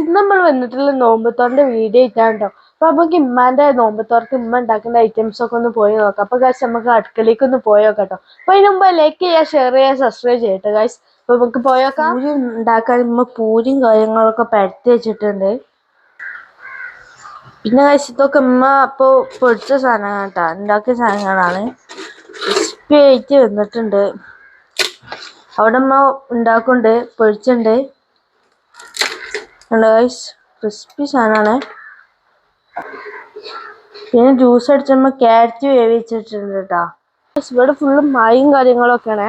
ഇന്ന് നമ്മൾ വന്നിട്ടുള്ള നോമ്പത്തോറിന്റെ വീഡിയോ ഇട്ടാണ്ടോ അപ്പൊ നമുക്ക് ഇമ്മാന്റെ നോമ്പത്തോർക്ക് ഇമ്മ ഉണ്ടാക്കുന്ന ഐറ്റംസ് ഒക്കെ ഒന്ന് പോയി നോക്കാം. അപ്പൊ ഗായ്സ് നമുക്ക് അടുക്കളയ്ക്ക് ഒന്ന് പോയി നോക്കാം കേട്ടോ. അപ്പൊ അതിന് മുമ്പ് ലൈക്ക് ചെയ്യുക ഷെയർ ചെയ്യുക സബ്സ്ക്രൈബ് ചെയ്യട്ടെ ഗായ്സ് അപ്പൊ നമുക്ക് പോയോക്കാം പൂരി ഉണ്ടാക്കാൻ ഇമ്മ പൂരിയും കാര്യങ്ങളൊക്കെ പരത്തി വെച്ചിട്ടുണ്ട്. പിന്നെ ഗായ്സ് ഇതൊക്കെ ഇമ്മ അപ്പൊ പൊടിച്ച സാധനങ്ങൾ കേട്ടോ. ഉണ്ടാക്കിയ സാധനങ്ങളാണ്. ക്രിസ്പി ആയിട്ട് വന്നിട്ടുണ്ട്. അവിടെ ഉണ്ടാക്കുന്നുണ്ട് പൊരിച്ചുണ്ട് ഗൈസ് ക്രിസ്പി സാധനമാണ് പിന്നെ ജ്യൂസ് അടിച്ചപ്പോൾ ക്യാരറ്റ് വേവിച്ചിട്ടുണ്ട് കേട്ടോ ഇവിടെ ഫുള്ള് മഴയും കാര്യങ്ങളൊക്കെയാണ്.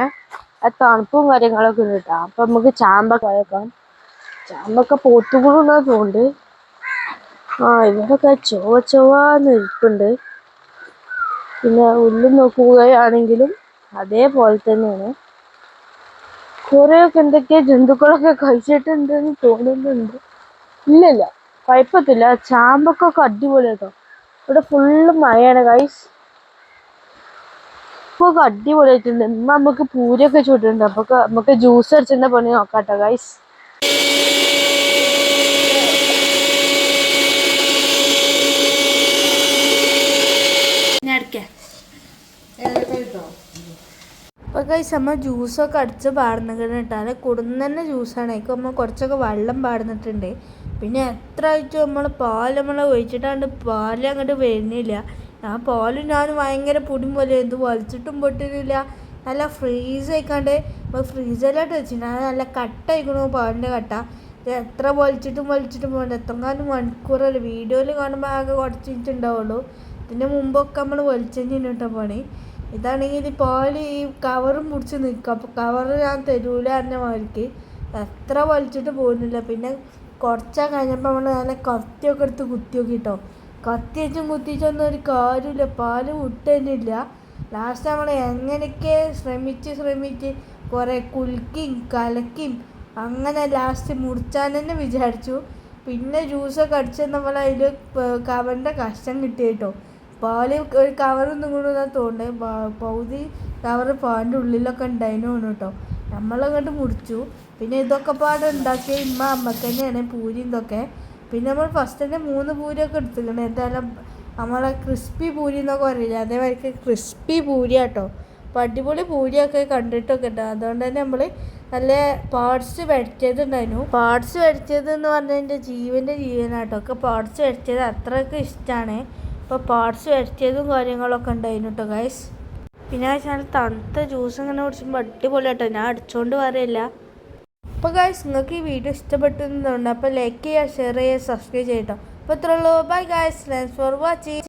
ആ തണുപ്പും കാര്യങ്ങളൊക്കെ ഉണ്ട് കേട്ടോ അപ്പൊ നമുക്ക് ചാമ്പൊക്കെ കഴിക്കാം ചാമ്പൊക്കെ പോത്തുകൂടുന്ന തോന്നുന്നുണ്ട്. ആ ഇവിടെയൊക്കെ ചൊവ്വ ചൊവ്വാന്ന് ഇരിപ്പുണ്ട്. പിന്നെ ഉള്ളിൽ നോക്കുകയാണെങ്കിലും അതേപോലെ തന്നെയാണ്. കുറേയൊക്കെ എന്തൊക്കെയോ ജന്തുക്കളൊക്കെ കഴിച്ചിട്ടുണ്ടെന്ന് തോന്നുന്നുണ്ട്. ഇല്ലില്ല കുഴപ്പത്തില്ല. ചാമ്പക്കൊക്കെ അടിപൊളിയാട്ടോ. ഇവിടെ ഫുള്ള് മഴയാണ് ഗൈസ് ഇപ്പൊ ഒക്കെ അടിപൊളിയായിട്ടുണ്ട് ഇന്ന് നമുക്ക് പൂരിയൊക്കെ ചൂട്ടുണ്ട് അപ്പൊ നമുക്ക് ജ്യൂസ് അടിച്ചിട്ട് പണി നോക്കാട്ടോ ഗൈസ് അപ്പൊ ഗൈസ് അമ്മ ജ്യൂസൊക്കെ അടിച്ച് പാടുന്നിട്ടാണ് കുടുന്ന ജ്യൂസ് ജ്യൂസാണ് അതിക്ക് നമ്മൾ കുറച്ചൊക്കെ വെള്ളം പാടുന്നിട്ടുണ്ട്. പിന്നെ എത്ര ആഴ്ച നമ്മൾ പാൽ നമ്മൾ ഒഴിച്ചിട്ടാണ്ട് പാൽ അങ്ങോട്ട് വരുന്നില്ല. ആ പാൽ ഞാൻ ഭയങ്കര പൊടിയും പോലെ എന്ത് വലിച്ചിട്ടും പൊട്ടിട്ടില്ല നല്ല ഫ്രീസ് ആയിക്കാണ്ട് ഇപ്പോൾ ഫ്രീസറിലോട്ട് വെച്ചിട്ടുണ്ട്. നല്ല കട്ട ആയിക്കണു പാലിന്റെ കട്ട എത്ര വലിച്ചിട്ടും വലിച്ചിട്ടും പോകണ്ട എത്രങ്ങാനും മണിക്കൂറല്ല. വീഡിയോയിൽ കാണുമ്പോൾ ആകെ കുറച്ചിട്ടുണ്ടാവുള്ളൂ ഇതിന്റെ മുമ്പൊക്കെ നമ്മൾ വലിച്ചെഞ്ഞ് കേട്ടോ പണി. ഇതാണെങ്കിൽ പാൽ ഈ കവറും മുടിച്ച് നിൽക്കും അപ്പോൾ കവറ് ഞാൻ തരൂല എന്ന മാതിരിക്ക്. എത്ര വലിച്ചിട്ട് പോകുന്നില്ല പിന്നെ കുറച്ചാ കഴിഞ്ഞപ്പോൾ നമ്മൾ നല്ല കത്തിയൊക്കെ എടുത്ത് കുത്തി നോക്കിട്ടോ കത്തി വെച്ചും കുത്തിച്ചൊന്നും ഒരു കാര്യമില്ല. പാൽ വിട്ടുതന്നില്ല ലാസ്റ്റ് നമ്മൾ എങ്ങനെയൊക്കെ ശ്രമിച്ച് ശ്രമിച്ച് കുറേ കുലുക്കിയും കലക്കിയും അങ്ങനെ ലാസ്റ്റ് മുറിച്ചാൻ തന്നെ വിചാരിച്ചു. പിന്നെ ജ്യൂസൊക്കെ അടിച്ച് നമ്മൾ അതിൽ കവറിന്റെ കഷ്ടം കിട്ടി കേട്ടോ പാൽ ഒരു കവറൊന്നും കൂടെ തോന്നുന്നത് പകുതി കവറ് പാലിന്റെ ഉള്ളിലൊക്കെ ഉണ്ടായിരുന്നു കേട്ടോ. നമ്മളങ്ങോട്ട് മുറിച്ചു. പിന്നെ ഇതൊക്കെ പാടെ ഉണ്ടാക്കിയ ഇമ്മ അമ്മയ്ക്ക് തന്നെയാണ് പൂരി ഇതൊക്കെ. പിന്നെ നമ്മൾ ഫസ്റ്റ് തന്നെ മൂന്ന് പൂരിയൊക്കെ എടുത്തിരിക്കണം. എന്തായാലും നമ്മളെ ക്രിസ്പി പൂരി എന്നൊക്കെ പറയില്ല അതേമാതിരി ക്രിസ്പി പൂരി കേട്ടോ അപ്പോൾ അടിപൊളി പൂരിയൊക്കെ കണ്ടിട്ടൊക്കെ ഉണ്ട് അതുകൊണ്ട് തന്നെ നമ്മൾ നല്ല പാർട്സ് വരച്ചതുണ്ടായിരുന്നു പാർട്സ് വരച്ചത് എന്ന് പറഞ്ഞാൽ എന്റെ ജീവന്റെ ജീവനാട്ടോ. ഒക്കെ പാർട്സ് വരച്ചത് അത്രയൊക്കെ ഇഷ്ടമാണ് ഇപ്പോൾ പാർട്സ് വരച്ചതും കാര്യങ്ങളൊക്കെ ഉണ്ടായിരുന്നു കേട്ടോ ഗൈസ് പിന്നെ വെച്ചാൽ തണുത്ത ജ്യൂസ് ഇങ്ങനെ കുടിച്ചുമ്പോൾ അടിപൊളി കേട്ടോ ഞാൻ അടിച്ചുകൊണ്ട് പറയില്ല അപ്പോൾ ഗായ്സ് നിങ്ങൾക്ക് ഈ വീഡിയോ ഇഷ്ടപ്പെട്ടു അപ്പോൾ ലൈക്ക് ചെയ്യുക ഷെയർ ചെയ്യുക സബ്സ്ക്രൈബ് ചെയ്യട്ടോ അപ്പോൾ ഇത്രയുള്ളൂ. Bye guys thanks for watching